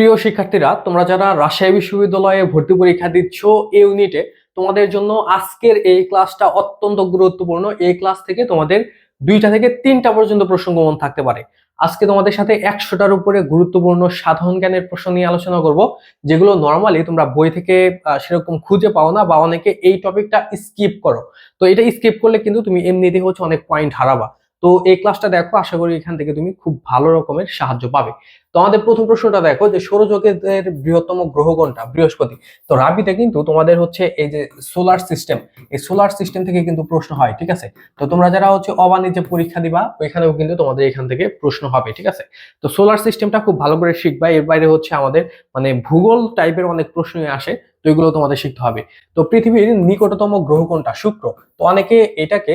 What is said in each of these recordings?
প্রিয় শিক্ষার্থীরা, তোমরা যারা রাজশাহী বিশ্ববিদ্যালয়ে ভর্তি পরীক্ষা দিচ্ছ এই ইউনিটে তোমাদের জন্য আজকের এই ক্লাসটা অত্যন্ত গুরুত্বপূর্ণ। এই ক্লাস থেকে তোমাদের দুইটা থেকে তিনটা পর্যন্ত প্রশ্ন কমন থাকতে পারে। আজকে তোমাদের সাথে একশোটার উপরে গুরুত্বপূর্ণ সাধারণ জ্ঞানের প্রশ্ন নিয়ে আলোচনা করব, যেগুলো নর্মালি তোমরা বই থেকে সেরকম খুঁজে পাও না বা অনেকে এই টপিকটা স্কিপ করো। তো এটা স্কিপ করলে কিন্তু তুমি এমনিতে হচ্ছে অনেক পয়েন্ট হারাবা। তো এই ক্লাসটা দেখো, আশা করি এখান থেকে তুমি খুব ভালো রকমের সাহায্য পাবে। তো আমাদের প্রথম প্রশ্নটা দেখো যে সৌরজগতের বৃহত্তম গ্রহ কোনটা? বৃহস্পতি। তো রাবিতে কিন্তু তোমাদের হচ্ছে এই যে সোলার সিস্টেম এই সোলার সিস্টেম থেকে কিন্তু প্রশ্ন হয়, ঠিক আছে? তো তোমরা যারা হচ্ছে অবাণিজ্য পরীক্ষা দিবা, ওইখানেও কিন্তু তোমাদের এখান থেকে প্রশ্ন হবে, ঠিক আছে? তো সোলার সিস্টেমটা খুব ভালো করে শিখবা, এর বাইরে হচ্ছে আমাদের মানে ভূগোল টাইপের অনেক প্রশ্নই আসে, তো এগুলো তোমাদের শিখতে হবে। তো পৃথিবীর নিকটতম গ্রহ কোনটা? শুক্র। তো অনেকে এটাকে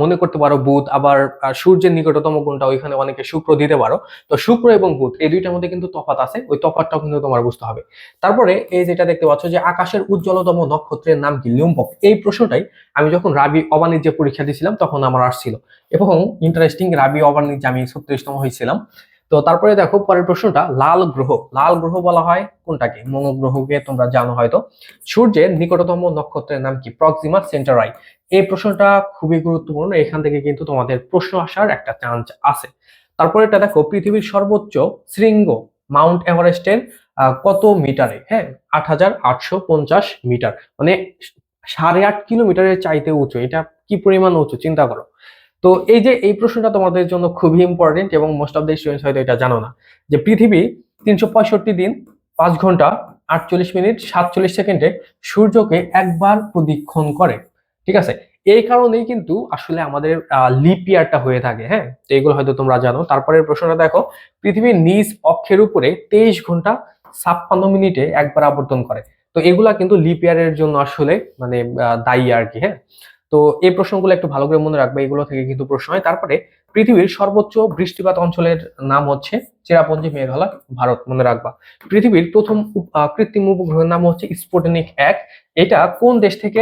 মনে করতে পারো বুধ, আবার সূর্যের নিকটতম কোনটা ওইখানে অনেকে শুক্র দিতে পারো। তো শুক্র এবং বুধ, এই দুইটার মধ্যে কিন্তু তফাত আছে, ওই তফাতটাও কিন্তু তোমার বুঝতে হবে। তারপরে এই যেটা দেখতে পাচ্ছ যে আকাশের উজ্জ্বলতম নক্ষত্রের নাম কি? লিম্বক। এই প্রশ্নটাই আমি যখন রাবি অবাণিজ্য পরীক্ষা দিয়েছিলাম, তখন আমার আসছিল। এবং ইন্টারেস্টিং রাবি অবাণিজ্য, আমি ছত্রিশতম হয়েছিলাম। তো তারপরে দেখো পরের প্রশ্নটা, লাল গ্রহ। লাল গ্রহ বলা হয় কোনটাকে? মঙ্গল গ্রহকে তোমরা জানো হয়তো। সূর্যের নিকটতম নক্ষত্রের নাম কি? প্রক্সিমা সেন্টারাই এই প্রশ্নটা খুবই গুরুত্বপূর্ণ। এখান থেকে কিন্তু তোমাদের প্রশ্ন আসার একটা চান্স আছে। তারপরে এটা দেখো, পৃথিবীর সর্বোচ্চ শৃঙ্গ মাউন্ট এভারেস্টের কত মিটারে? হ্যাঁ আট হাজার আটশো পঞ্চাশ মিটার। মানে সাড়ে আট কিলোমিটারের চাইতে উঁচু। এটা কি পরিমাণ উঁচু? চিন্তা করো। তো এই যে এই প্রশ্নটা তোমাদের জন্য খুবই ইম্পর্টেন্ট এবং মোস্ট অফ দ্য স্টুডেন্টস হয়তো এটা জানো না, যে পৃথিবী তিনশো পঁয়ষট্টি দিন, পাঁচ ঘণ্টা, আটচল্লিশ মিনিট, সাতচল্লিশ সেকেন্ডে সূর্যকে একবার প্রদীক্ষণ করে, ঠিক আছে? এই কারণেই কিন্তু আসলে আমাদের লিপ ইয়ারটা হয়ে থাকে হ্যাঁ? তো এগুলো হয়তো তোমরা জানো। তারপরে প্রশ্নটা দেখো, পৃথিবীর নিজ অক্ষের উপরে তেইশ ঘণ্টা, ছাপ্পান্ন মিনিটে একবার আবর্তন করে। তো এগুলা কিন্তু লিপ ইয়ারের জন্য আসলে মানে দায়ী আর কি হ্যাঁ? তো এই প্রশ্নগুলো একটু ভালো করে মনে রাখবে এগুলো থেকে কিন্তু প্রশ্ন হয়। তারপরে পৃথিবীর সর্বোচ্চ বৃষ্টিপাত অঞ্চলের নাম হচ্ছে চেরাপুঞ্জি, মেঘালয়, ভারত, মনে রাখবা। পৃথিবীর প্রথম কৃত্রিম উপগ্রহের নাম হচ্ছে স্পুটনিক এক। এটা কোন দেশ থেকে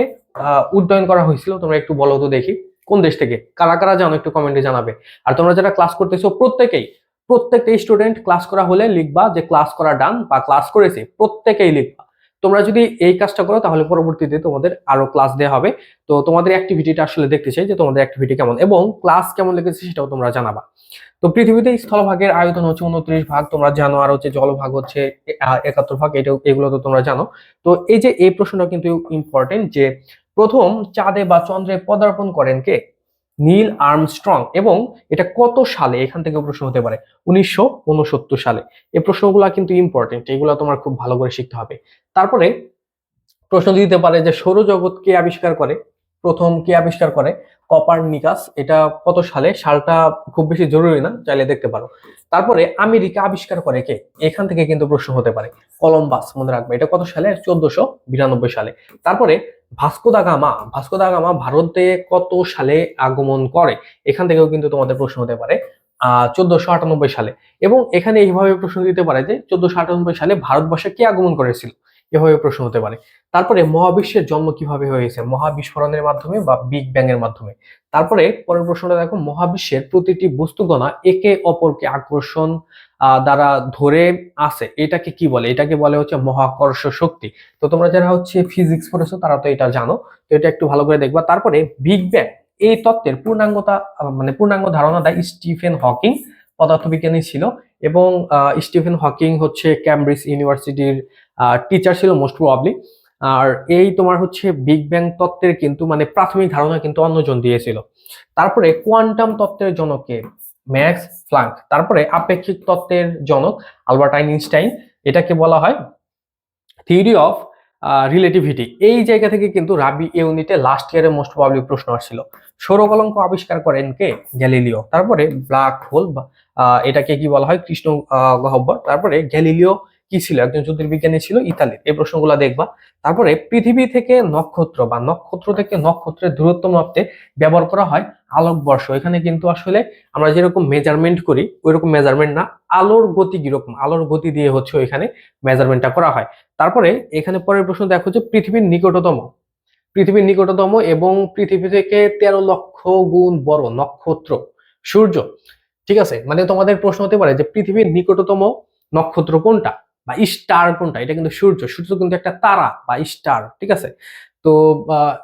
উড্ডয়ন করা হয়েছিল? তোমরা একটু বলো তো দেখি। কোন দেশ থেকে? কারা কারা জানো? একটু কমেন্টে জানাবে। আর তোমরা যারা ক্লাস করতেছো, প্রত্যেকেই, প্রত্যেকটা স্টুডেন্ট ক্লাস করা হলে লিখবা যে ক্লাস করা ডান বা ক্লাস করেছে, প্রত্যেকেই লিখবা। তোমরা যদি এই কাজটা করো, তাহলে পরবর্তীতে তোমাদের আরও ক্লাস দেওয়া হবে। তো তোমাদের অ্যাক্টিভিটিটা আসলে দেখতে চাই যে তোমাদের অ্যাক্টিভিটি কেমন এবং ক্লাস কেমন লেগেছে সেটাও তোমরা জানাবা। তো পৃথিবীতে স্থলভাগের আয়তন হচ্ছে উনত্রিশ ভাগ, তোমরা জানো আর হচ্ছে জলভাগ হচ্ছে একাত্তর ভাগ এটা এগুলো তো তোমরা জানো। তো এই যে এই প্রশ্নটা কিন্তু ইম্পর্টেন্ট যে প্রথম চাঁদে বা চন্দ্রে পদার্পণ করেন কে? নীল আর্মস্ট্রং এবং এটা কত সালে? এখান থেকে প্রশ্ন হতে পারে। উনিশশো উনসত্তর সালে। এই প্রশ্নগুলো কিন্তু ইম্পর্টেন্ট এগুলো তোমার খুব ভালো করে শিখতে হবে। তারপরে প্রশ্ন দিতে পারে যে সৌরজগৎ কে আবিষ্কার করে? প্রথম কে আবিষ্কার করে? কপারনিকাস। এটা কত সালে? সালটা খুব বেশি জরুরি না, চাইলে দেখতে পারো। তারপরে আমেরিকা আবিষ্কার করে কে? এখান থেকে কিন্তু প্রশ্ন হতে পারে। কলম্বাস, মনে রাখবে। এটা কত সালে? চোদ্দশো বিরানব্বই সালে। তারপরে Vasco da Gama, Vasco da Gama ভারতে কত সালে আগমন করে? এখান থেকেও কিন্তু তোমাদের প্রশ্ন হতে পারে চোদ্দশো আটানব্বই সালে। এবং এখানে এইভাবে প্রশ্ন দিতে পারে যে, চোদ্দশো আটানব্বই সালে ভারতবর্ষে কে আগমন করেছিল? এভাবে প্রশ্ন হতে পারে। তারপরে মহাবিশ্বের জন্ম কীভাবে হয়েছে? মহাবিস্ফোরণের মাধ্যমে বা বিগ ব্যাং এর মাধ্যমে? তারপরে পরের প্রশ্নটা দেখো, মহাবিশ্বের প্রতিটি বস্তুগণা একে অপরকে আকর্ষণ দ্বারা ধরে আছে। এটাকে কি বলে? এটাকে বলে হচ্ছে মহাকর্ষ শক্তি। তো তোমরা যারা হচ্ছে ফিজিক্স পড়েছো, তারা তো এটা জানো। তো এটা একটু ভালো করে দেখবা। তারপরে বিগ ব্যাং এই তত্ত্বের পূর্ণাঙ্গতা মানে পূর্ণাঙ্গ ধারণা দেয় স্টিফেন হকিং পদার্থবিজ্ঞানী ছিল এবং স্টিফেন হকিং হচ্ছে ক্যামব্রিজ ইউনিভার্সিটির টিচার ছিল মোস্ট প্রবাবলি আর এই তোমার হচ্ছে বিগ ব্যাং তত্ত্বের কিন্তু মানে প্রাথমিক ধারণা কিন্তু অন্যজন দিয়েছিল। তারপরে কোয়ান্টাম তত্ত্বের জনকে ম্যাক্স প্লাঙ্ক তারপরে আপেক্ষিক তত্ত্বের জনক আলবার্ট আইনস্টাইন এটাকে বলা হয় থিওরি অফ রিলেটিভিটি এই জায়গা থেকে কিন্তু রাবি ইউনিটে লাস্ট ইয়ারে মোস্ট প্রবাবলি প্রশ্ন আসছিল। সৌরকলঙ্ক আবিষ্কার করেন কে? গ্যালিলিও তারপরে ব্ল্যাক হোল এটাকে কি বলা হয়? কৃষ্ণ আহ, গহ্বর। তারপরে গ্যালিলিও কি ছিল? একজন জ্যোতির্বিজ্ঞানী ছিল ইতালির এই প্রশ্নগুলো দেখবা। তারপরে পৃথিবী থেকে নক্ষত্র বা নক্ষত্র থেকে নক্ষত্রের দূরত্ব মাপতে ব্যবহার করা হয় আলোকবর্ষ। এখানে কিন্তু আসলে আমরা যেরকম মেজারমেন্ট করি, ওইরকম মেজারমেন্ট না, আলোর গতি কীরকম? আলোর গতি দিয়ে হচ্ছে ওইখানে মেজারমেন্টটা করা হয়। তারপরে এখানে পরের প্রশ্ন দেখো যে পৃথিবীর নিকটতম। পৃথিবীর নিকটতম এবং পৃথিবী থেকে তেরো লক্ষ গুণ বড় নক্ষত্র, সূর্য। ঠিক আছে? মানে তোমাদের প্রশ্ন হতে পারে যে পৃথিবীর নিকটতম নক্ষত্র কোনটা? বা স্টার কোনটা? এটা কিন্তু সূর্য। সূর্য কিন্তু একটা তারা বা স্টার, ঠিক আছে? তো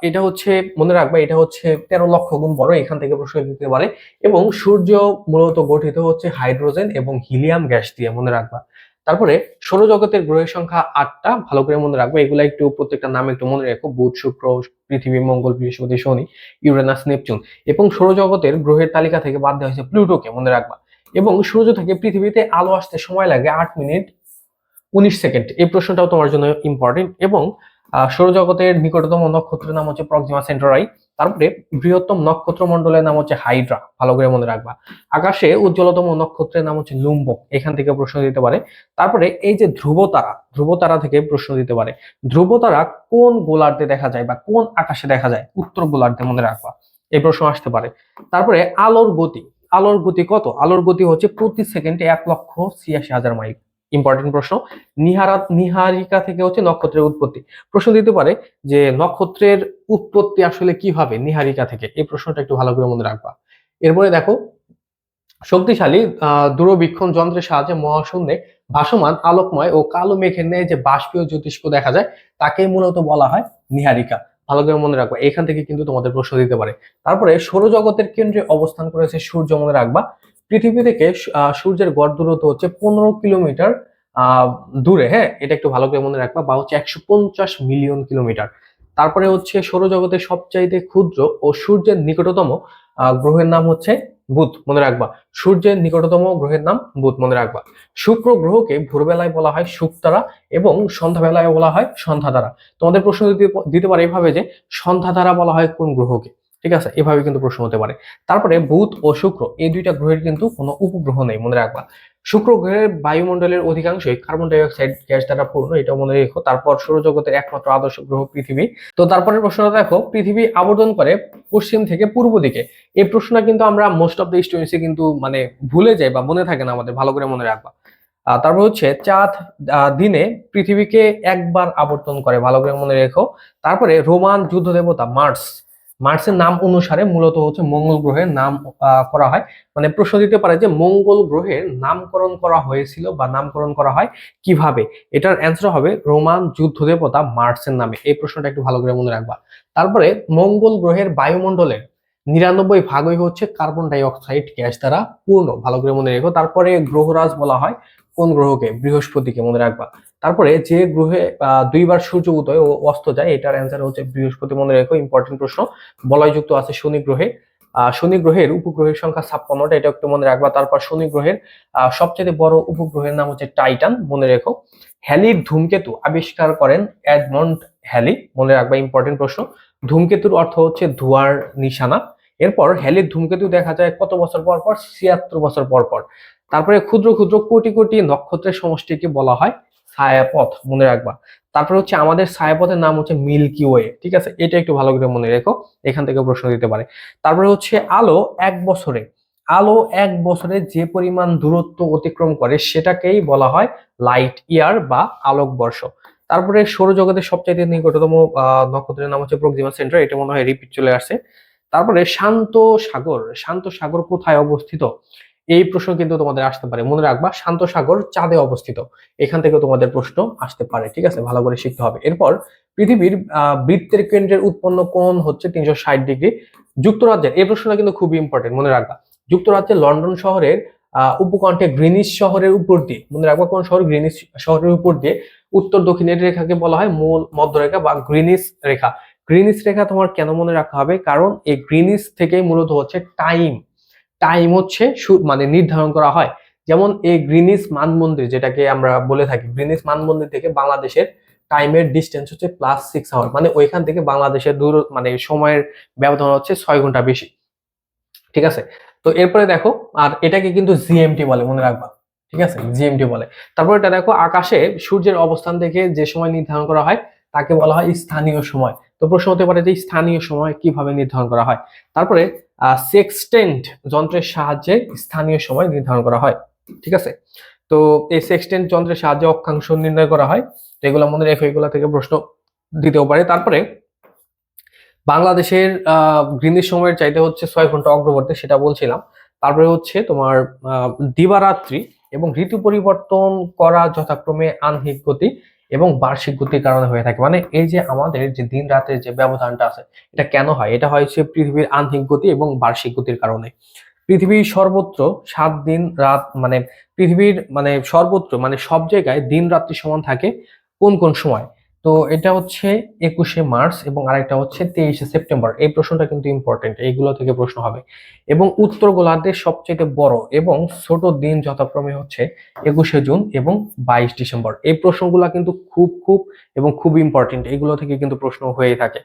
এটা হচ্ছে, মনে রাখবা, এটা হচ্ছে তেরো লক্ষ গুণ বড় এখান থেকে প্রশ্ন দিতে পারে। এবং সূর্য মূলত গঠিত হচ্ছে হাইড্রোজেন এবং হিলিয়াম গ্যাস দিয়ে, মনে রাখবা। তারপরে সৌরজগতের গ্রহের সংখ্যা আটটা, ভালো করে মনে রাখব, এগুলো একটু প্রত্যেকটা নাম একটু মনে রাখো। বুধ, শুক্র, পৃথিবী, মঙ্গল, বৃহস্পতি, শনি, ইউরেনাস, নেপচুন। এবং সৌরজগতের গ্রহের তালিকা থেকে বাদ দেওয়া হয়েছে প্লুটোকে, মনে রাখবা। এবং সূর্য থেকে পৃথিবীতে আলো আসতে সময় লাগে আট মিনিট উনিশ সেকেন্ড। এই প্রশ্নটাও তোমার জন্য ইম্পর্টেন্ট এবং সৌরজগতের নিকটতম নক্ষত্রের নাম হচ্ছে প্রক্সিমা সেন্টোরাই, তারপরে বৃহত্তম নক্ষত্র মণ্ডলের নাম হচ্ছে হাইড্রা, ভালো করে মনে রাখবা। আকাশে উজ্জ্বলতম নক্ষত্রের নাম হচ্ছে লুম্বক, এখান থেকে প্রশ্ন দিতে পারে। তারপরে এই যে ধ্রুব তারা ধ্রুব তারা থেকে প্রশ্ন দিতে পারে। ধ্রুব তারা কোন গোলার্ধে দেখা যায় বা কোন আকাশে দেখা যায়? উত্তর গোলার্ধে মনে রাখবা। এই প্রশ্ন আসতে পারে। তারপরে আলোর গতি আলোর গতি কত? আলোর গতি হচ্ছে প্রতি সেকেন্ডে এক লক্ষ ছিয়াশি হাজার মাইল। ইম্পর্টেন্ট প্রশ্ন। নিহারা, নিহারিকা থেকে হচ্ছে নক্ষত্রের উৎপত্তি। প্রশ্ন দিতে পারে যে নক্ষত্রের উৎপত্তি আসলে কীভাবে নিহারিকা থেকে? এই প্রশ্নটা একটু ভালো করে মনে রাখবা। এরপরে দেখো, শক্তিশালী দূরবীক্ষণ যন্ত্রের সাহায্যে মহাশূন্যে ভাসমান, আলোকময় ও কালো মেঘের ন্যায় যে বাষ্পীয় জ্যোতিষ্ক দেখা যায় তাকে মূলত বলা হয় নিহারিকা। ভালো করে মনে রাখবা, এখান থেকে কিন্তু তোমাদের প্রশ্ন দিতে পারে। তারপরে সৌরজগতের কেন্দ্রে অবস্থান করেছে সূর্য, মনে রাখবা। পৃথিবী থেকে সূর্যের গড় দূরত্ব হচ্ছে পনেরো কিলোমিটার দূরে হ্যাঁ? এটা একটু ভালো করে মনে রাখবা, বা হচ্ছে একশো পঞ্চাশ মিলিয়ন কিলোমিটার। তারপরে হচ্ছে সৌরজগতের সবচাইতে ক্ষুদ্র ও সূর্যের নিকটতম গ্রহের নাম হচ্ছে বুধ, মনে রাখবা। সূর্যের নিকটতম গ্রহের নাম বুধ, মনে রাখবা। শুক্র গ্রহকে ভোরবেলায় বলা হয় শুকতারা এবং সন্ধ্যাবেলায় বলা হয় সন্ধ্যা তারা তোমাদের প্রশ্ন দিতে পারে এভাবে যে সন্ধ্যা তারা বলা হয় কোন গ্রহকে? ঠিক আছে? এভাবে কিন্তু প্রশ্ন হতে পারে। তারপরে বুধ ও শুক্র, এই দুইটা গ্রহের কিন্তু কোনো উপগ্রহ নেই, মনে রাখবা। শুক্র গ্রহের বায়ুমণ্ডলের অধিকাংশই কার্বন ডাই অক্সাইড গ্যাস দ্বারা পূর্ণ এটা মনে রেখো। তারপর সৌরজগতের একমাত্র আদর্শ গ্রহ পৃথিবী। তো তারপরের প্রশ্নটা দেখো, পৃথিবী আবর্তন করে পশ্চিম থেকে পূর্ব দিকে। এই প্রশ্নটা কিন্তু আমরা মোস্ট অফ দ্য স্টুডেন্টসে কিন্তু মানে ভুলে যাই বা মনে থাকে না আমাদের, ভালো করে মনে রাখবা। তারপর হচ্ছে চাঁদ দিনে পৃথিবীকে একবার আবর্তন করে, ভালো করে মনে রেখো। তারপরে রোমান যুদ্ধ দেবতা মার্স মার্সের নাম অনুসারে মূলত হচ্ছে মঙ্গল গ্রহের নাম করা হয়। মানে প্রশ্ন দিতে পারে যে মঙ্গল গ্রহের নামকরণ করা হয়েছিল বা নামকরণ করা হয় কীভাবে? এটার অ্যান্সার হবে রোমান যুদ্ধ দেবতা মার্সের নামে। এই প্রশ্নটা একটু ভালো করে মনে রাখবা। তারপরে মঙ্গল গ্রহের বায়ুমণ্ডলের নিরানব্বই ভাগই হচ্ছে কার্বন ডাই অক্সাইড গ্যাস দ্বারা পূর্ণ। ভালো করে মনে রেখো। তারপরে গ্রহরাজ বলা হয় কোন গ্রহকে বৃহস্পতিকে মনে রাখবা? তারপরে যে গ্রহে দুইবার সূর্য উদয় ও অস্ত যায়, এটার অ্যান্সার হচ্ছে বৃহস্পতি। মনে রেখো ইম্পর্টেন্ট প্রশ্ন। বলয়যুক্ত আছে শনি গ্রহে। শনি গ্রহের উপগ্রহের সংখ্যা ছাপ্পান্নটা, এটা একটু মনে রাখবা। তারপর শনি গ্রহের সবচেয়ে বড় উপগ্রহের নাম হচ্ছে টাইটান, মনে রেখো। হ্যালির ধূমকেতু আবিষ্কার করেন এডমন্ড হ্যালি, মনে রাখবা ইম্পর্টেন্ট প্রশ্ন। ধূমকেতুর অর্থ হচ্ছে ধোঁয়ার নিশানা। এরপর হ্যালির ধূমকেতু দেখা যায় কত বছর পর পর? ছিয়াত্তর বছর পর পর। তারপরে ক্ষুদ্র ক্ষুদ্র কোটি কোটি নক্ষত্রের সমষ্টিকে বলা হয় ছায়াপথ, মনে রাখবা। তারপরে হচ্ছে আমাদের ছায়াপথের নাম হচ্ছে মিল্কি ওয়ে, ঠিক আছে? এটা একটু ভালো করে মনে রেখো, এখান থেকে প্রশ্ন দিতে পারে। তারপরে হচ্ছে আলো এক বছরে, আলো এক বছরে যে পরিমাণ দূরত্ব অতিক্রম করে সেটাকেই বলা হয় লাইট ইয়ার বা আলোক বর্ষ তারপরে সৌরজগতের সবচাইতে নিকটতম নক্ষত্রের নাম হচ্ছে প্রক্সিমা সেন্টার এটা মনে হয় রিপিট চলে আসছে। তারপরে শান্ত সাগর শান্ত সাগর কোথায় অবস্থিত? এই প্রশ্ন কিন্তু তোমাদের আসতে পারে। মনে রাখবা শান্ত সাগর চাঁদে অবস্থিত। এখান থেকে তোমাদের প্রশ্ন আসতে পারে, ঠিক আছে? ভালো করে শিখতে হবে। এরপর, পৃথিবীর বৃত্তের কেন্দ্রের উৎপন্ন কোণ হচ্ছে তিনশো ষাট ডিগ্রি। যুক্তরাজ্যের, এই প্রশ্নটা কিন্তু খুবই ইম্পর্টেন্ট মনে রাখবা। যুক্তরাজ্যের লন্ডন শহরের উপকণ্ঠে গ্রিনিশ শহরের উপর দিয়ে, মনে রাখবা কোন শহর? গ্রিনিশ শহরের উপর দিয়ে উত্তর দক্ষিণের রেখাকে বলা হয় মূল মধ্যরেখা বা গ্রিনিস রেখা। গ্রিনিস রেখা তোমার কেন মনে রাখা হবে? কারণ এই গ্রিনিস থেকেই মূলত হচ্ছে টাইম। টাইম হচ্ছে মানে নির্ধারণ করা হয়। যেমন এই গ্রিনিস মানমন্দির যেটাকে আমরা বলে থাকি, গ্রিনিস মানমন্দির থেকে বাংলাদেশের টাইমের ডিস্টেন্স হচ্ছে প্লাস সিক্স আওয়ার মানে ওইখান থেকে বাংলাদেশের দূর মানে সময়ের ব্যবধান হচ্ছে ছয় ঘণ্টা বেশি। ঠিক আছে? তো এরপরে দেখো, আর এটাকে কিন্তু জিএমটি বলে, মনে রাখবা। ঠিক আছে? জিএমটি বলে। তারপর এটা দেখো, আকাশে সূর্যের অবস্থান থেকে যে সময় নির্ধারণ করা হয়, তাকে বলা হয় স্থানীয় সময়। তো প্রশ্ন হতে পারে যে স্থানীয় সময় কীভাবে নির্ধারণ করা হয়? তারপরে সেক্সটেন্ট যন্ত্রের সাহায্যে স্থানীয় সময় নির্ধারণ করা হয়, ঠিক আছে? তো এই সেক্সটেন্ট যন্ত্রের সাহায্যে অক্ষাংশ নির্ণয় করা হয়, তো এগুলো মনে রেখো এগুলো থেকে প্রশ্ন দিতেও পারে। তারপরে বাংলাদেশের, আহ গ্রিনিশ সময়ের চাইতে হচ্ছে ছয় ঘণ্টা অগ্রবর্তী, সেটা বলছিলাম। তারপরে হচ্ছে তোমার দিবারাত্রি এবং ঋতু পরিবর্তন করা যথাক্রমে আহ্নিক গতি এবং বার্ষিক গতির কারণে হয়ে থাকে। মানে এই যে আমাদের যে দিন রাতের যে ব্যবধানটা আছে, এটা কেন হয়? এটা হয়েছে পৃথিবীর আহ্নিক গতি এবং বার্ষিক গতির কারণে। পৃথিবীর সর্বত্র সাত দিন রাত মানে পৃথিবীর মানে সর্বত্র মানে সব জায়গায় দিন রাত্রি সমান থাকে কোন কোন সময়? তো এটা হচ্ছে একুশে মার্চ এবং আরেকটা হচ্ছে তেইশে সেপ্টেম্বর। এই প্রশ্নটা কিন্তু ইম্পর্টেন্ট এইগুলো থেকে প্রশ্ন হবে। এবং উত্তর গোলার্ধের সবচেয়ে বড় এবং ছোট দিন যথাক্রমে হচ্ছে একুশে জুন এবং বাইশ ডিসেম্বর। এই প্রশ্নগুলো কিন্তু খুব খুব এবং খুব ইম্পর্টেন্ট এইগুলো থেকে কিন্তু প্রশ্ন হয়ে থাকে।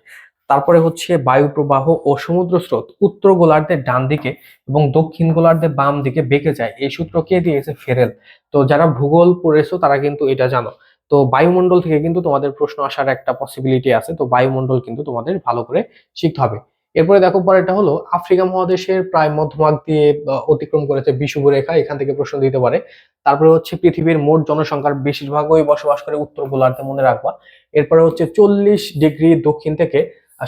তারপরে হচ্ছে বায়ু প্রবাহ ও সমুদ্র স্রোত উত্তর গোলার্ধের ডান দিকে এবং দক্ষিণ গোলার্ধের বাম দিকে বেঁকে যায়। এই সূত্র কে দিয়েছে ফেরেল। তো যারা ভূগোল পড়েছো তারা কিন্তু এটা জানো। তো বায়ুমণ্ডল থেকে কিন্তু তোমাদের প্রশ্ন আসার একটা পসিবিলিটি আছে, তো বায়ুমণ্ডল কিন্তু তোমাদের ভালো করে শিখতে হবে। এরপরে দেখো পরেরটা হলো, আফ্রিকা মহাদেশের প্রায় মধ্যভাগ দিয়ে অতিক্রম করেছে বিষুব রেখা এখান থেকে প্রশ্ন দিতে পারে। তারপরে হচ্ছে পৃথিবীর মোট জনসংখ্যার বেশিরভাগই বসবাস করে উত্তর গোলার্ধে, মনে রাখবা। এরপরে হচ্ছে চল্লিশ ডিগ্রি দক্ষিণ থেকে,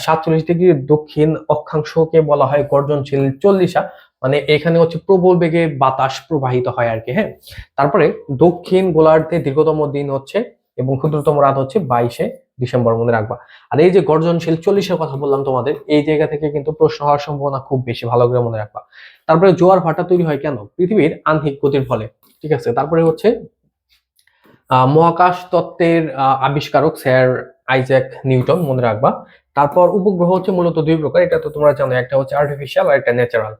সাতচল্লিশ ডিগ্রি দক্ষিণ অক্ষাংশকে বলা হয় গর্জনশীল চল্লিশা। মানে এখানে হচ্ছে প্রবল বেগে বাতাস প্রবাহিত হয় আর কি হ্যাঁ? তারপরে দক্ষিণ গোলার্ধে দীর্ঘতম দিন হচ্ছে এবং ক্ষুদ্রতম রাত হচ্ছে বাইশে ডিসেম্বর, মনে রাখবা। আর এই যে গর্জনশীল চল্লিশের কথা বললাম তোমাদের, এই জায়গা থেকে কিন্তু প্রশ্ন হওয়ার সম্ভাবনা খুব বেশি, ভালো করে মনে রাখবা। তারপরে জোয়ার ভাটা তৈরি হয় কেন? পৃথিবীর আহ্নিক গতির ফলে, ঠিক আছে? তারপরে হচ্ছে মহাকাশ তত্ত্বের আবিষ্কারক স্যার আইজ্যাক নিউটন, মনে রাখবা। তারপর উপগ্রহ হচ্ছে মূলত দুই প্রকার, এটা তো তোমরা জানো, একটা হচ্ছে আর্টিফিশিয়াল আর একটা ন্যাচারাল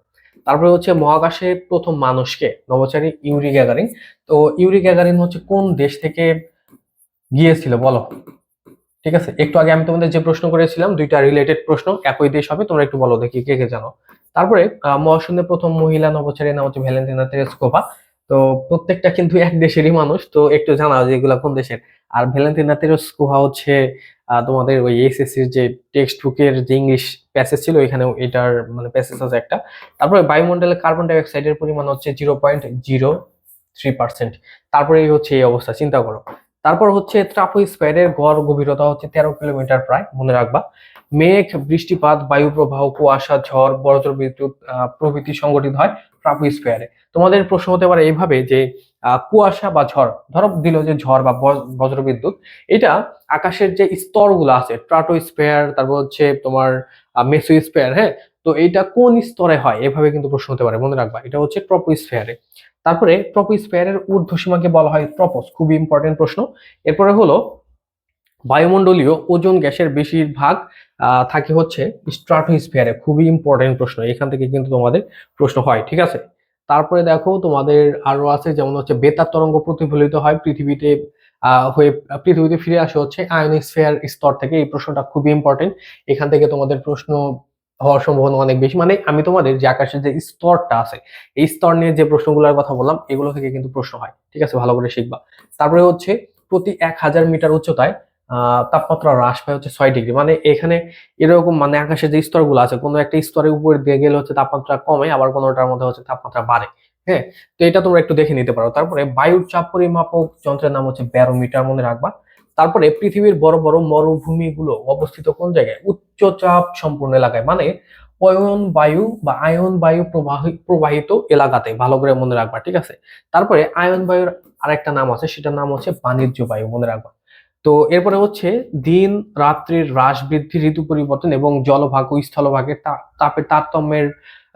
তারপরে হচ্ছে মহাকাশে প্রথম মানুষকে নভোচারী ইউরি গ্যাগারিন। তো ইউরি গ্যাগারিন হচ্ছে কোন দেশ থেকে গিয়েছিল, বলো? ঠিক আছে, একটু আগে আমি তোমাদের যে প্রশ্ন করেছিলাম, দুইটা রিলেটেড প্রশ্ন, একই দেশ হবে, তোমরা একটু বলো দেখি কে কে জানো। তারপরে মহাশূন্যের প্রথম মহিলা নভোচারী নাম হচ্ছে ভ্যালেন্টিনা তেরেস্কোভা। তো প্রত্যেকটা কিন্তু এক দেশেরই মানুষ, তো একটু জানাও যে এগুলা কোন দেশের। আর ভ্যালেন্টিনা তেরেস্কোভা হচ্ছে তোমাদের ওই এসএসসির যে টেক্সট বুকের যে ইংলিশ প্যাসেজ ছিল, এখানেও এটার মানে প্যাসেজ আছে একটা। তারপরে বায়ুমণ্ডলে কার্বন ডাই অক্সাইডের পরিমাণ হচ্ছে zero point zero three percent তারপরে এই হচ্ছে এই অবস্থা, চিন্তা করো। তারপর হচ্ছে ট্রাপোস্ফিয়ারের গড় গভীরতা হচ্ছে তেরো কিলোমিটার প্রায়, মনে রাখবা। মেঘ, বৃষ্টিপাত বায়ু প্রবাহ কুয়াশা, ঝড় বজ্র বিদ্যুৎ প্রভৃতি সংগঠিত হয় ট্রাপোস্ফিয়ারে তোমাদের প্রশ্ন হতে পারে এইভাবে যে কুয়াশা বা ঝড়, ধরো দিল যে ঝড় বা বজ- বজ্রবিদ্যুৎ, এটা আকাশের যে স্তরগুলো আছে ট্রাটোস্ফিয়ার তারপর হচ্ছে তোমার মেসোস্ফিয়ার হ্যাঁ? তো এটা কোন স্তরে হয়? এভাবে কিন্তু প্রশ্ন হতে পারে, মনে রাখবা। এটা হচ্ছে ট্রপোস্ফিয়ারে। তারপরে ট্রপোস্ফিয়ারের ঊর্ধ্বসীমাকে বলা হয় ট্রপোস, খুবই ইম্পর্টেন্ট প্রশ্ন। এরপরে হলো, বায়ুমণ্ডলীয় ওজোন গ্যাসের বেশিরভাগ থাকে হচ্ছে স্ট্রাটোস্ফিয়ারে, খুবই ইম্পর্টেন্ট প্রশ্ন। এখান থেকে কিন্তু তোমাদের প্রশ্ন হয়, ঠিক আছে? তারপরে দেখো তোমাদের আরও আছে, যেমন হচ্ছে বেতার তরঙ্গ প্রতিফলিত হয় পৃথিবীতে হয়ে, পৃথিবীতে ফিরে আসে হচ্ছে আয়নোস্ফিয়ার স্তর থেকে। এই প্রশ্নটা খুবই ইম্পর্টেন্ট এখান থেকে তোমাদের প্রশ্ন হওয়ার সম্ভাবনা অনেক বেশি। মানে আমি তোমাদের যে আকাশের যে স্তরটা আছে, এই স্তর নিয়ে যে প্রশ্নগুলোর কথা বললাম, এগুলো থেকে কিন্তু প্রশ্ন হয়। ঠিক আছে? ভালো করে শিখবা। তারপরে হচ্ছে প্রতি এক হাজার মিটার উচ্চতায় তাপমাত্রা হ্রাস পায় হচ্ছে ছয় ডিগ্রি মানে এখানে এরকম মানে আকাশের যে স্তরগুলো আছে, কোনো একটা স্তরের উপরে দিয়ে গেলে হচ্ছে তাপমাত্রা কমে, আবার কোনোটার মধ্যে হচ্ছে তাপমাত্রা বাড়ে। হ্যাঁ তো এটা তোমরা একটু দেখে নিতে পারো। তারপরে বায়ুর চাপ পরিমাপক যন্ত্রের নাম হচ্ছে ব্যারোমিটার, মনে রাখবা। তারপরে পৃথিবীর বড় বড় মরুভূমিগুলো অবস্থিত কোন জায়গায়? উচ্চচাপ সম্পূর্ণ এলাকায়। মানে অয়ন বায়ু বা আয়ন বায়ু প্রবাহিত এলাকাতে, ভালো করে মনে রাখবা, ঠিক আছে? তারপরে আয়ন বায়ুর আরেকটা নাম আছে, সেটার নাম হচ্ছে বাণিজ্য বায়ু, মনে রাখবা। তো এরপরে হচ্ছে দিন, রাত্রির হ্রাস বৃদ্ধি, ঋতু পরিবর্তন এবং জলভাগ ও স্থলভাগের তাপের তারতম্যের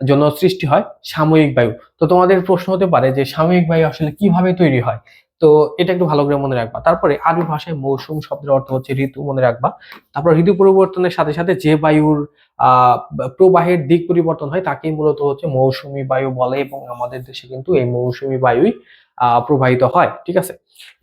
জন্য সৃষ্টি হয় সাময়িক বায়ু। তো তোমাদের প্রশ্ন হতে পারে যে সাময়িক বায়ু আসলে কীভাবে তৈরি হয়? তো এটা একটু ভালো করে মনে রাখবা। তারপরে আরবি ভাষায় মৌসুম শব্দের অর্থ হচ্ছে ঋতু মনে রাখবা। তারপর ঋতু পরিবর্তনের সাথে সাথে যে বায়ুর প্রবাহের দিক পরিবর্তন হয় তাকেই মূলত হচ্ছে মৌসুমী বায়ু বলে এবং আমাদের দেশে কিন্তু এই মৌসুমী বায়ুই প্রবাহিত হয়। ঠিক আছে?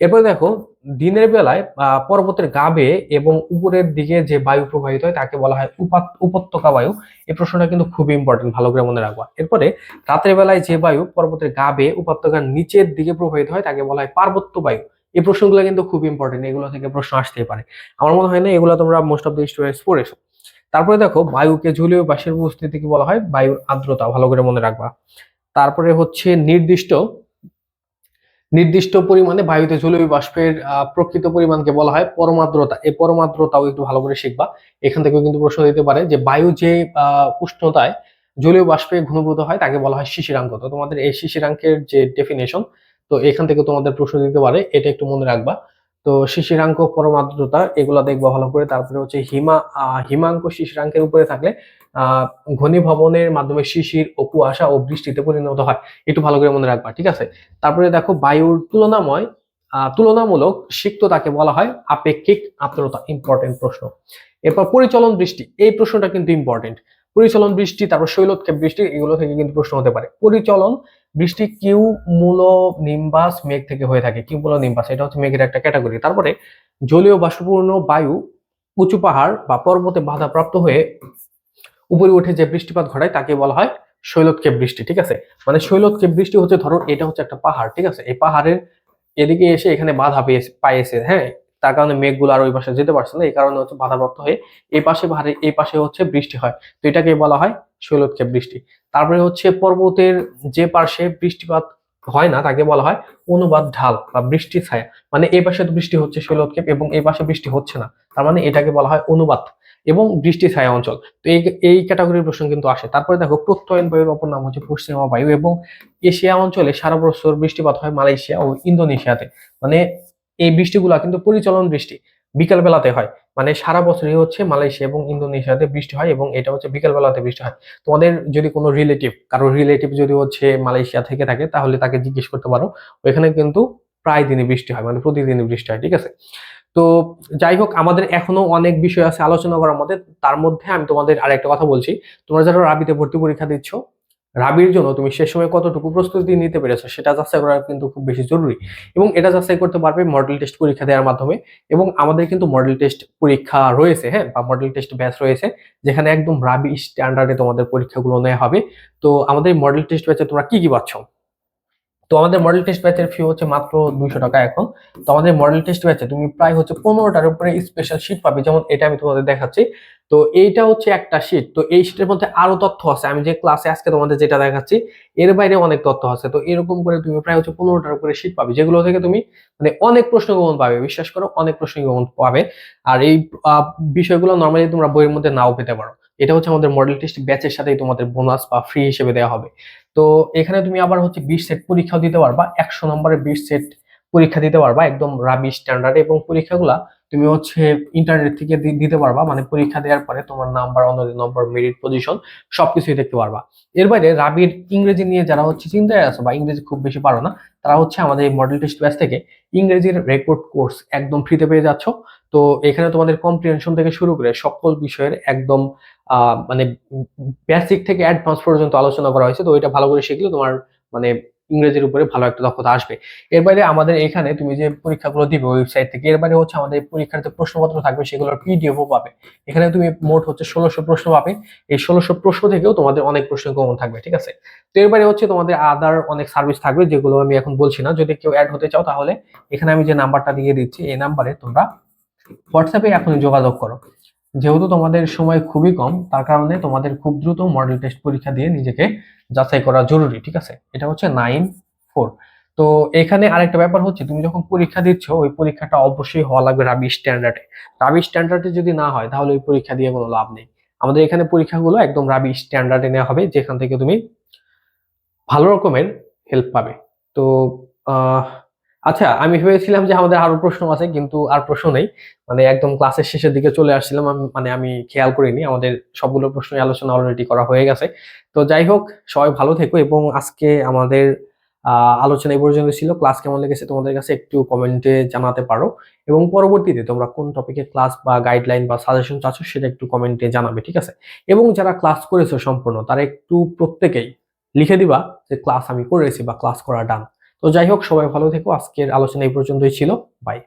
এরপরে দেখো, দিনের বেলায় পর্বতের গাবে এবং উপরের দিকে যে বায়ু প্রবাহিত হয়, তাকে বলা হয় উপাত- উপত্যকা বায়ু। এই প্রশ্নটা কিন্তু খুবই ইম্পর্টেন্ট ভালো করে মনে রাখবা। এরপরে, রাতের বেলায় যে বায়ু পর্বতের গা বেয়ে উপত্যকার নিচের দিকে প্রবাহিত হয়, তাকে বলা হয় পার্বত্য বায়ু। এই প্রশ্নগুলো কিন্তু খুব ইম্পর্টেন্ট এগুলো থেকে প্রশ্ন আসতেই পারে। আমার মনে হয় না এগুলো তোমরা মোস্ট অফ দ্য স্টুডেন্টস পড়েছো। তারপরে দেখো, বায়ুকে জলীয় বাষ্পের উপস্থিতিকে বলা হয় বায়ুর আর্দ্রতা, ভালো করে মনে রাখবা। তারপরে হচ্ছে নির্দিষ্ট নির্দিষ্ট পরিমাণে বায়ুতে জলীয় বাষ্পের প্রকৃত পরিমাণকে বলা হয় পরমাদ্রতা এই পরমাদ্রতাও একটু ভালো করে শিখবা। এখান থেকেও কিন্তু প্রশ্ন দিতে পারে যে বায়ু যে উষ্ণতায় জলীয় বাষ্পে ঘনীভূত হয় তাকে বলা হয় শিশিরাঙ্ক। তো তোমাদের এই শিশিরাঙ্কের যে ডেফিনেশন তো এখান থেকে তোমাদের প্রশ্ন দিতে পারে। এটা একটু মনে রাখবা। তো শিশিরাঙ্ক পরম আর্দ্রতা এগুলো দেখবা ভালো করে। তারপরে হচ্ছে হিমা হিমাঙ্ক শিশিরাঙ্কের উপরে থাকলে ঘনীভবনের মাধ্যমে শিশির ও কুয়াশা ও বৃষ্টিতে পরিণত হয়। একটু ভালো করে মনে রাখবা, ঠিক আছে? তারপরে দেখো বায়ুর তুলনাময় তুলনামূলক সিক্ততাকে বলা হয় আপেক্ষিক আর্দ্রতা। ইম্পর্টেন্ট প্রশ্ন। এরপর পরিচলন বৃষ্টি এই প্রশ্নটা কিন্তু ইম্পর্টেন্ট পরিচলন, বৃষ্টি, তারপর শৈলক্ষেপ, বৃষ্টি, এগুলো থেকে কিন্তু প্রশ্ন হতে পারে। পরিচলন, বৃষ্টি কিউ মূল নিম্বাস মেঘ থেকে হয়ে থাকে। কিউ মূল নিম্বাস, এটা হচ্ছে মেঘের একটা ক্যাটাগরি। তারপরে জলীয় বাষ্পপূর্ণ বায়ু উঁচু পাহাড় বা পর্বতে বাধাপ্রাপ্ত হয়ে উপরে উঠে যে বৃষ্টিপাত ঘটায় তাকে বলা হয় শৈলক্ষেপ বৃষ্টি, ঠিক আছে? মানে শৈলক্ষেপ বৃষ্টি হচ্ছে, ধরো এটা হচ্ছে একটা পাহাড়, ঠিক আছে? এই পাহাড়ের এদিকে এসে এখানে বাধা পেয়েছে পাইয়েছে হ্যাঁ? তার কারণে মেঘগুলো আর ওই পাশে যেতে পারছে না, এই কারণে হচ্ছে বাধাপ্রাপ্ত হয়ে এই পাশে পাহাড়ে এই পাশে হচ্ছে বৃষ্টি হয়। তো এটাকে বলা হয় শৈলক্ষেপ বৃষ্টি। তারপরে হচ্ছে পর্বতের যে পাশে বৃষ্টিপাত হয় না, তাকে বলা হয় অনুবাদ ঢাল বা বৃষ্টি ছায়া। মানে এই পাশে বৃষ্টি হচ্ছে শৈলক্ষেপ এবং এই পাশে বৃষ্টি হচ্ছে না। তার মানে এটাকে বলা হয় অনুবাদ এবং বৃষ্টি ছায়া অঞ্চল। তো এই এই ক্যাটাগরির প্রশ্ন কিন্তু আসে। তারপরে দেখো, প্রত্যয়ন বায়ুর অপর নাম হচ্ছে পশ্চিমা বায়ু এবং এশিয়া অঞ্চলে সারা বছর বৃষ্টিপাত হয় মালয়েশিয়া ও ইন্দোনেশিয়াতে। মানে এই বৃষ্টিগুলা কিন্তু পরিচলন বৃষ্টি। বিকাল বেলাতে হয়। মানে সারা বছরই হচ্ছে মালয়েশিয়া এবং ইন্দোনেশিয়াতে বৃষ্টি হয় এবং এটা হচ্ছে বিকাল বেলাতে বৃষ্টি হয়। তোমাদের যদি কোনো রিলেটিভ কারও রিলেটিভ যদি হচ্ছে মালয়েশিয়া থেকে থাকে, তাহলে তাকে জিজ্ঞেস করতে পারো। ওইখানে কিন্তু প্রায় দিনই বৃষ্টি হয় মানে প্রতিদিনই বৃষ্টি হয়, ঠিক আছে? তো যাই হোক, আমাদের এখনও অনেক বিষয় আছে আলোচনা করার মধ্যে। তার মধ্যে আমি তোমাদের আরেকটা কথা বলছি। তোমরা যারা রাবিতে ভর্তি পরীক্ষা দিচ্ছ রাবির জন্য তুমি সে সময় কতটুকু প্রস্তুতি নিতে পেরেছ সেটা যাচাই করা কিন্তু খুব বেশি জরুরি। এবং এটা যাচাই করতে পারবে মডেল টেস্ট পরীক্ষা দেওয়ার মাধ্যমে এবং আমাদের কিন্তু মডেল টেস্ট পরীক্ষা রয়েছে হ্যাঁ বা মডেল টেস্ট ব্যাচ রয়েছে, যেখানে একদম রাবি স্ট্যান্ডার্ডে তোমাদের পরীক্ষাগুলো নেওয়া হবে। তো আমাদের মডেল টেস্ট ব্যাচে তোমরা কি কি পাচ্ছ? তো আমাদের মডেল টেস্ট ব্যাচের ফি হচ্ছে মাত্র দুইশো টাকা এখন। তো আমাদের মডেল টেস্ট ব্যাচে তুমি প্রায় হচ্ছে পনেরোটার উপরে স্পেশাল শিট পাবে, যেমন এটা আমি তোমাদের দেখাচ্ছি। তো এইটা হচ্ছে একটা শিট তো এই শিটের মধ্যে আরও তথ্য আছে। আমি যে ক্লাসে আজকে তোমাদের যেটা দেখাচ্ছি, এর বাইরে অনেক তথ্য আছে। তো এরকম করে তুমি প্রায় হচ্ছে পনেরোটার উপরে শিট পাবে, যেগুলো থেকে তুমি মানে অনেক প্রশ্ন গ্রহণ পাবে। বিশ্বাস করো, অনেক প্রশ্ন গ্রহণ পাবে। আর এই বিষয়গুলো নর্মালি তোমরা বইয়ের মধ্যে নাও পেতে পারো। এটা হচ্ছে আমাদের মডেল টেস্ট ব্যাচের সাথেই তোমাদের বোনাস বা ফ্রি হিসেবে দেওয়া হবে। তো এখানে তুমি আবার হচ্ছে বিশ সেট পরীক্ষাও দিতে পারবা। একশো নম্বরের বিশ সেট পরীক্ষা দিতে পারবা একদম রাবি স্ট্যান্ডার্ড এবং পরীক্ষাগুলা তুমি হচ্ছে ইন্টারনেট থেকে দিতে পারবা মানে পরীক্ষা দেওয়ার পরে তোমার নাম্বার অন্যদের নম্বর মেরিট পজিশন সবকিছুই দেখতে পারবা। এর বাইরে রাবির ইংরেজি নিয়ে যারা হচ্ছে চিন্তায় আছো বা ইংরেজি খুব বেশি পারো না, তারা হচ্ছে আমাদের এই মডেল টেস্ট ব্যাচ থেকে ইংরেজির রেকর্ড কোর্স একদম ফ্রিতে পেয়ে যাচ্ছ। তো এখানে তোমাদের কম্প্রিহেনশন থেকে শুরু করে সকল বিষয়ের একদম মানে বেসিক থেকে অ্যাডভান্স পর্যন্ত আলোচনা করা হয়েছে। তো এটা ভালো করে শিখলে তোমার মানে ইংরেজির উপরে ভালো একটা দক্ষতা আসবে। এর বাইরে আমাদের এখানে তুমি যে পরীক্ষাগুলো দিবে ওয়েবসাইট থেকে, এর বাইরে হচ্ছে আমাদের পরীক্ষার যে প্রশ্নপত্র থাকবে সেগুলোর পিডিএফও পাবে। এখানে তুমি মোট হচ্ছে ষোলোশো প্রশ্ন পাবে। এই ষোলোশো প্রশ্ন থেকেও তোমাদের অনেক প্রশ্ন কমন থাকবে, ঠিক আছে? তো এর বাইরে হচ্ছে তোমাদের আদার অনেক সার্ভিস থাকবে, যেগুলো আমি এখন বলছি না। যদি কেউ অ্যাড হতে চাও তাহলে এখানে আমি যে নাম্বারটা দিয়ে দিচ্ছি, এই নাম্বারে তোমরা হোয়াটসঅ্যাপে এখনই যোগাযোগ করো। যেহেতু তোমাদের সময় খুবই কম, তার কারণে তোমাদের খুব দ্রুত মডেল টেস্ট পরীক্ষা দিয়ে নিজেকে যাচাই করা জরুরি, ঠিক আছে? এটা হচ্ছে নাইন ফোর তো এখানে আরেকটা ব্যাপার হচ্ছে, তুমি যখন পরীক্ষা দিচ্ছ, ওই পরীক্ষাটা অবশ্যই হওয়া লাগবে রাবি স্ট্যান্ডার্ডে রাবি স্ট্যান্ডার্ডে যদি না হয়, তাহলে ওই পরীক্ষা দিয়ে কোনো লাভ নেই। আমাদের এখানে পরীক্ষাগুলো একদম রাবি স্ট্যান্ডার্ডে নেওয়া হবে, যেখান থেকে তুমি ভালো রকমের হেল্প পাবে। তো আচ্ছা আমি ভেবেছিলাম যে আমাদের আরও প্রশ্ন আছে, কিন্তু আর প্রশ্ন নেই। মানে একদম ক্লাসের শেষের দিকে চলে আসছিলাম মানে আমি খেয়াল করিনি। আমাদের সবগুলো প্রশ্নের আলোচনা অলরেডি করা হয়ে গেছে। তো যাই হোক, সবাই ভালো থেকো এবং আজকে আমাদের আলোচনা এই পর্যন্ত ছিল। ক্লাস কেমন লেগেছে তোমাদের কাছে একটু কমেন্টে জানাতে পারো। এবং পরবর্তীতে তোমরা কোন টপিকে ক্লাস বা গাইডলাইন বা সাজেশন চাচ্ছ সেটা একটু কমেন্টে জানাবে, ঠিক আছে? এবং যারা ক্লাস করেছ সম্পূর্ণ, তারা একটু প্রত্যেকেই লিখে দিবা যে ক্লাস আমি করেছি বা ক্লাস করা ডান তো যাই হোক সবাই ভালো থেকো। আজকের আলোচনা এই পর্যন্তই ছিল। বাই